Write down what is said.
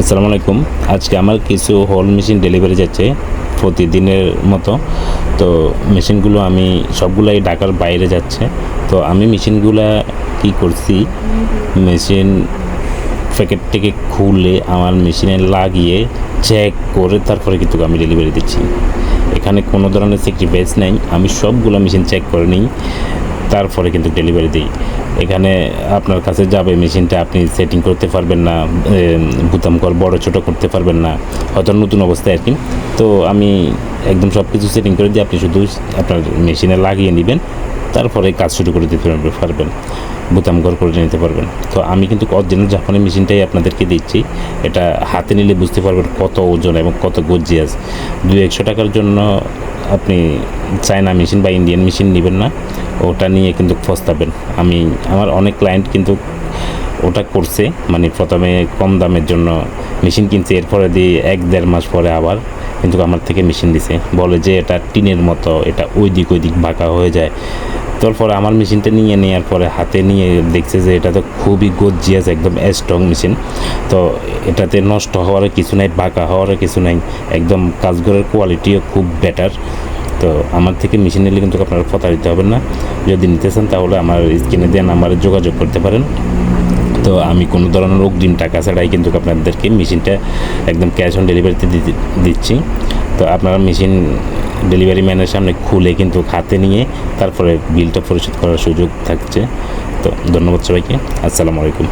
আসসালামু আলাইকুম। আজকে আমার কিছু হল মেশিন ডেলিভারি যাচ্ছে প্রতিদিনের মতো। তো মেশিনগুলো আমি সবগুলাই ঢাকার বাইরে যাচ্ছে। তো আমি মেশিনগুলা কি করছি? মেশিন প্যাকেট থেকে খুলে আমার মেশিনে লাগিয়ে চেক করে তারপরে কিন্তু আমি ডেলিভারি দিচ্ছি। এখানে কোনো ধরনের স্যাক্রিফাইস নেই। আমি সবগুলো মেশিন চেক করে নিই। তারপরে কিন্তু ডেলিভারি দিই। এখানে আপনার কাছে যাবে, মেশিনটা আপনি সেটিং করতে পারবেন না বুতাম কর বড় ছোট করতে পারবেন না, হয়তো নতুন অবস্থায় আর কি। তো আমি একদম সব কিছু সেটিং করে দিয়ে আপনি শুধু আপনার মেশিনে লাগিয়ে নেবেন, তারপরে কাজ শুরু করে দিতে পারবেন, বোতাম ঘর করে নিতে পারবেন। তো আমি কিন্তু অরিজিনাল জাপানি মেশিনটাই আপনাদেরকে দিচ্ছি। এটা হাতে নিলে বুঝতে পারবেন কত ওজন এবং কত গজিয়াস দু একশো টাকার জন্য আপনি চায়না মেশিন বা ইন্ডিয়ান মেশিন নেবেন না। ওটা নিয়ে কিন্তু পস্তাবেন আমি, আমার অনেক ক্লায়েন্ট কিন্তু ওটা করছে মানে প্রথমে কম দামের জন্য মেশিন কিনছে, এরপরে দিয়ে এক দেড় মাস পরে আবার কিন্তু আমার থেকে মেশিন দিছে। বলে যে এটা টিনের মতো, এটা ওই দিক ওই দিক বাঁকা হয়ে যায়। তারপরে আমার মেশিনটা নিয়ে নেওয়ার পরে হাতে নিয়ে দেখছে যে এটা তো খুবই গজিয়াস একদম স্ট্রং মেশিন তো এটাতে নষ্ট হওয়ার কিছু নাই, বাঁকা হওয়ার কিছু নাই, একদম কাজগরের কোয়ালিটিও খুব বেটার তো আমার থেকে মেশিন নিলে কিন্তু আপনারা প্রতারিত হবেন না। যদি নিতে চান তাহলে আমার স্ক্রিনে দেওয়া নাম্বারে যোগাযোগ করতে পারেন। তো আমি কোনো ধরনের অগ্রিম টাকা ছাড়াই কিন্তু আপনাদেরকে মেশিনটা একদম ক্যাশ অন ডেলিভারিতে দিচ্ছি। তো আপনারা মেশিন ডেলিভারি ম্যানের সামনে খুলে কিন্তু হাতে নিয়ে তারপরে বিলটা পরিশোধ করার সুযোগ থাকছে। তো ধন্যবাদ সবাইকে। আসসালামু আলাইকুম।